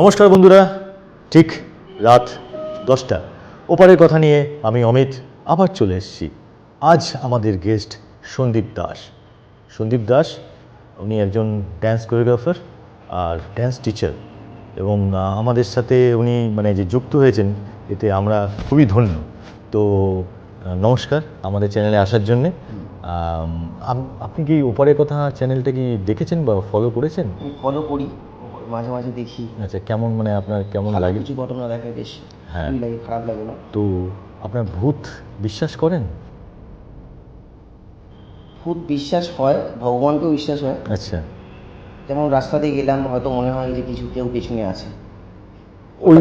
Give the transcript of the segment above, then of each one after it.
নমস্কার বন্ধুরা, ঠিক রাত দশটা। ওপারের কথা নিয়ে আমি অমিত আবার চলে এসেছি। আজ আমাদের গেস্ট সন্দীপ দাস। সন্দীপ দাস, উনি একজন ড্যান্স কোরিওগ্রাফার আর ড্যান্স টিচার এবং আমাদের সাথে উনি মানে যে যুক্ত হয়েছেন, এতে আমরা খুবই ধন্য। তো নমস্কার আমাদের চ্যানেলে আসার জন্যে। আপনি কি ওপারের কথা চ্যানেলটা কি দেখেছেন বা ফলো করেছেন? ফলো করি। মাঝে মাঝে দেখি। আচ্ছা কেমন মানে আপনার কেমন লাগে? কিছু ঘটনা দেখে বেশ হ্যাঁ। লাগে খারাপ লাগে না? তো আপনার ভূত বিশ্বাস করেন? ভূত বিশ্বাস হয় ভগবানকেও বিশ্বাস হয়। আচ্ছা। যেমন রাস্তা দিয়ে গেলাম হয়তো মনে হয় যে কিছু কেউ পেছনে আছে। ওই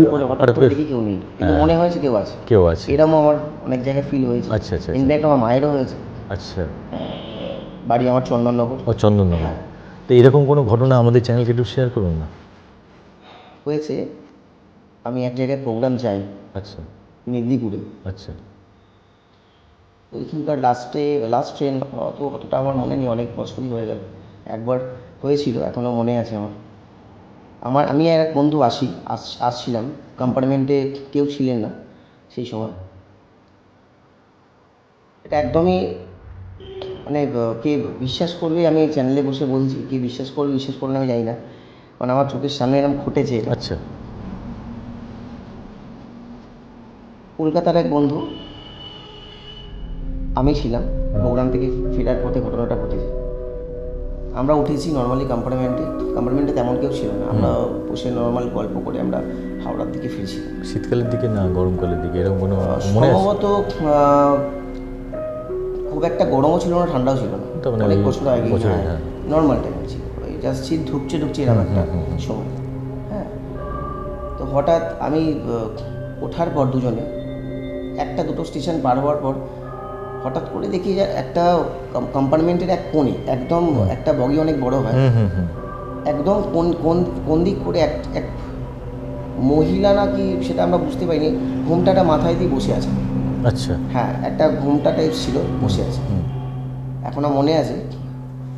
দেখি কেউ নেই। কিন্তু হ্যাঁ। মনে হয়েছে কেউ আছে। কেউ আছে। এরকম আমার অনেক জায়গায় ফিল হয়েছে। আচ্ছা আচ্ছা আচ্ছা। ইনফ্যাক্ট আমার মায়েরও হয়েছে। আচ্ছা। বাড়ি আমার চন্দননগর। ও চন্দননগর। তো এরকম কোনো ঘটনা আমাদের চ্যানেলকে একটু শেয়ার করুন না। হয়েছে আমি এক জায়গায় প্রোগ্রাম চাই। আচ্ছা। মেদিনীপুরে। আচ্ছা। ওইখানকার লাস্টে লাস্ট ট্রেন অত অতটা আমার মনে নেই অনেক বছরই হয়ে গেল। একবার হয়েছিল এখনও মনে আছে আমার। আমার আমি আর এক বন্ধু আসি আস- আসছিলাম। কম্পার্টমেন্টে কেউ ছিলেন না সেই সময়। এটা একদমই মানে কে বিশ্বাস করবে আমি চ্যানেলে বসে বলছি কে বিশ্বাস করবে বিশ্বাস করবে আমি জানি না। মানে আমার চোখের সামনে এরকম ঘটেছে। আচ্ছা। কলকাতার এক বন্ধু আমি ছিলাম প্রোগ্রাম থেকে ফেরার পথে ঘটনাটা ঘটেছে। আমরা উঠেছি নর্মালি কম্পার্টমেন্টে কম্পার্টমেন্টে তেমন কেউ ছিল না। আমরা বসে নর্মাল গল্প করে আমরা হাওড়ার দিকে ফিরছিলাম। শীতকালের দিকে না গরমকালের দিকে এরকম কোনো মনে সম্ভবত খুব একটা গরমও ছিল না ঠান্ডাও ছিল না। মানে অনেক বছর আগে বছরে, হ্যাঁ। নর্মাল টাইম ছিল। ওই জাস্ট শীত ঢুকছে ঢুকছে এরকম একটা সময় হ্যাঁ। তো হঠাৎ আমি ওঠার পর দুজনে একটা দুটো স্টেশন পার হওয়ার পর হঠাৎ করে দেখি যে একটা কম্পার্টমেন্টের এক কোণে একদম একটা বগি অনেক বড় হয়। একদম কোন কোন কোন দিক করে এক এক মহিলা নাকি সেটা আমরা বুঝতে পারিনি ঘুমটাটা মাথায় দিয়ে বসে আছে। আচ্ছা। হ্যাঁ একটা ঘুমটা টাইপ ছিল বসে আছে। এখনও মনে আছে।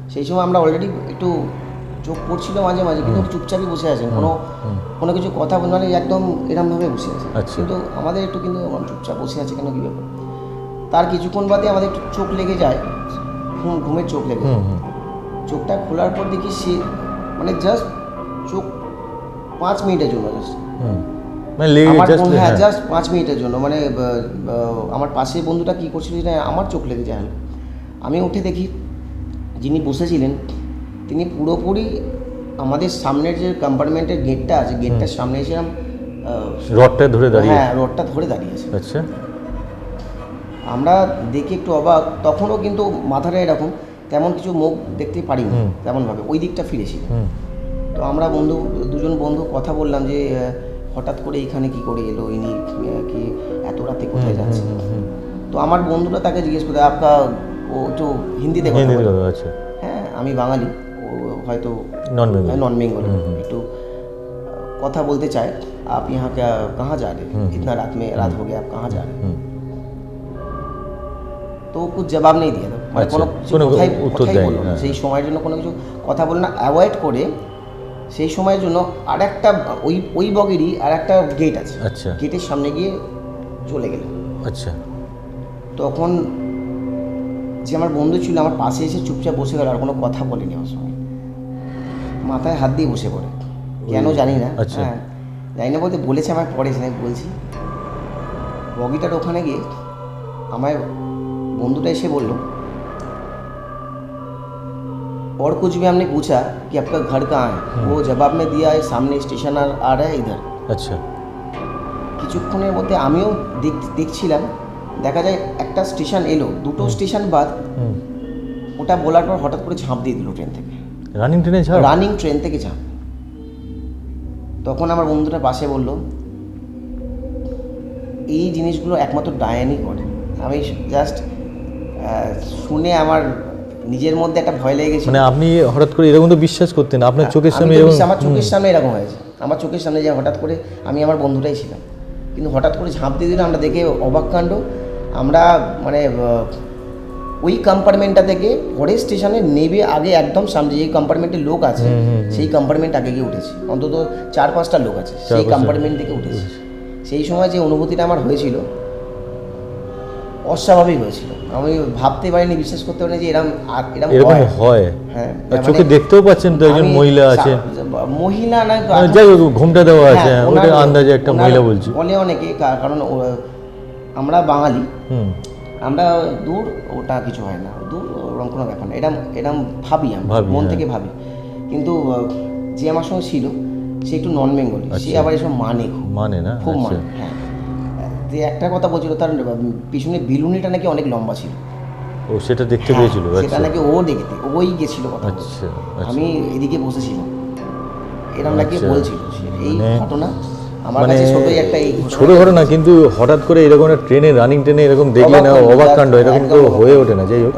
সেই সময় আমরা অলরেডি একটু চোখ পড়ছিল মাঝে মাঝে কিন্তু চুপচাপই বসে আছেন কোনো কোনো কিছু কথা বল মানে একদম এরমভাবে বসে আছে। আচ্ছা। কিন্তু আমাদের একটু কিন্তু চুপচাপ বসে আছে কেন কী ব্যাপার? তার কিছুক্ষণ বাদে আমাদের একটু চোখ লেগে যায়। ঘুম ঘুমের চোখ লেগে হুম হুম। চোখটা খোলার পর দেখি সে মানে জাস্ট চোখ পাঁচ মিনিটের জন্য জাস্ট হুম। মানে লেগে আমার জাস্ট হ্যাঁ। জাস্ট পাঁচ মিনিটের জন্য মানে আমার পাশে বন্ধুটা কী করছিল যে আমার চোখ লেগে যায়। আমি উঠে দেখি যিনি বসেছিলেন তিনি পুরোপুরি আমাদের সামনের যে কম্পার্টমেন্টের গেটটা আছে গেটটার সামনে এসেছিলাম রডটা ধরে দাঁড়িয়ে হ্যাঁ রডটা ধরে দাঁড়িয়েছে আচ্ছা। আমরা দেখি একটু অবাক তখনও কিন্তু মাথাটা এরকম তেমন কিছু মুখ দেখতে পারিনি। তেমনভাবে ওই দিকটা ফিরেছি তো আমরা বন্ধু দুজন বন্ধু কথা বললাম যে হঠাৎ করে এখানে কি করে এলো ইনি আহ, কি এত রাতে কোথায় যাচ্ছে হুম, হুম। তো আমার বন্ধুরা তাকে জিজ্ঞেস করে আপকা ও একটু হিন্দিতে কথা হিন্দিতে বলে। কথা আচ্ছা হ্যাঁ আমি বাঙালি ও হয়তো নন বেঙ্গল নন বেঙ্গল হুম, হুম। একটু আহ, কথা বলতে চায় आप यहाँ क्या कहाँ जा रहे হুম, हैं इतना रात में रात हो गया आप कहाँ जा रहे हैं হুম তো ও कुछ জবাব নেই দিয়ে মানে আচ্ছা, কোনো কিছু কোনো কথাই উত্তর কথাই দেয়নি, বললো না হ্যাঁ। সেই সময়ের জন্য কোনো কিছু কথা বললো না অ্যাভয়েড করে সেই সময়ের জন্য আর একটা ওই ওই বগেরই আর একটা গেট আছে। আচ্ছা। গেটের সামনে গিয়ে চলে গেল। আচ্ছা। তখন যে আমার বন্ধু ছিল আমার পাশে এসে চুপচাপ বসে গেল আর কোনো কথা বলেনি আমার সঙ্গে। মাথায় হাত দিয়ে বসে পড়ে। কেন জানি না। আচ্ছা। হ্যাঁ জানি না বলতে বলেছে আমায় পরে আমি বলছি। বগিটার ওখানে গিয়ে আমায় বন্ধুটা এসে বলল और कुछ भी हमने पूछा कि आपका घर कहाँ है वो जवाब में दिया है सामने स्टेशन आ आ रहा है इधर আচ্ছা কিছুক্ষণের মধ্যে আমিও দেখ দেখছিলাম দেখা যায় একটা স্টেশন এলো দুটো স্টেশন বাদ হুম ওটা বলার পর হঠাৎ করে ঝাঁপ দিয়ে দিল ট্রেন থেকে রানিং ট্রেনে ছাড় রানিং ট্রেন থেকে ঝাঁপ তখন আমার বন্ধুটা পাশে বলল এই জিনিসগুলো একমাত্র ডায়ানই করে আমি জাস্ট শুনে আমার নিজের মধ্যে একটা ভয় লেগে গেছিল। মানে আপনি হঠাৎ করে এরকম তো বিশ্বাস করতেন আপনার চোখের সামনে এরকম আমার চোখের সামনে এরকম হয়েছে। আমার চোখের সামনে যে হঠাৎ করে আমি আমার বন্ধুটাই ছিলাম। কিন্তু হঠাৎ করে ঝাঁপ দিয়ে দিলে আমরা দেখে অবাক কাণ্ড। আমরা মানে ওই কম্পার্টমেন্টটা থেকে পরের স্টেশনে নেবে আগে একদম সামনে যে কম্পার্টমেন্টে লোক আছে সেই কম্পার্টমেন্ট আগে গিয়ে উঠেছি। অন্তত চার পাঁচটা লোক আছে সেই কম্পার্টমেন্ট থেকে উঠেছি। সেই সময় যে অনুভূতিটা আমার হয়েছিল অস্বাভাবিক হয়েছিল। আমি ভাবতে পারিনি বিশ্বাস করতে পারিনি যে এরম এরকম হয়। হয়। হ্যাঁ আর চোখে দেখতেও পাচ্ছেন তো একজন মহিলা আছে মহিলা না মানে যাই হোক ঘুমটা দেওয়া আছে হ্যাঁ, ওটা আন্দাজে একটা মহিলা বলছি। বলে অনেকে কারণ আমরা বাঙালি। হুম। আমরা দূর ওটা কিছু হয় না। দূর ওরকম কোনো ব্যাপার না। এরম এরম ভাবি আমি মন হ্যাঁ। থেকে ভাবি। কিন্তু যে আমার সঙ্গে ছিল সে একটু নন বেঙ্গলি সে আচ্ছা। আবার এসব মানে খুব। মানে না? খুব আচ্ছা। মানে হ্যাঁ। যে একটা কথা বলছিল তার পিছনে বিলুনিটা নাকি অনেক লম্বা ছিল। ও সেটা দেখতে হ্যাঁ, পেয়েছিল সেটা আচ্ছা। নাকি ও দেখতে ওই গেছিল কথা। আচ্ছা আচ্ছা। আমি এদিকে বসেছিলাম। এরম নাকি। বলছিল এই মানে- ঘটনা আমার মানে কাছে ছোটই একটা এই ছোট ঘটনা কিন্তু হঠাৎ করে এরকম একটা ট্রেনে রানিং ট্রেনে এরকম দেখলে না অবাক কাণ্ড এরকম তো হয়ে ওঠে না যাই হোক।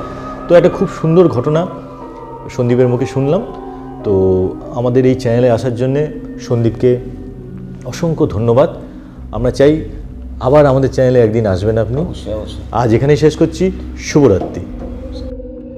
তো একটা খুব সুন্দর ঘটনা সন্দীপের মুখে শুনলাম। তো আমাদের এই চ্যানেলে আসার জন্যে সন্দীপকে অসংখ্য ধন্যবাদ। আমরা চাই আবার আমাদের চ্যানেলে একদিন আসবেন আপনি। আজ এখানেই শেষ করছি। শুভরাত্রি।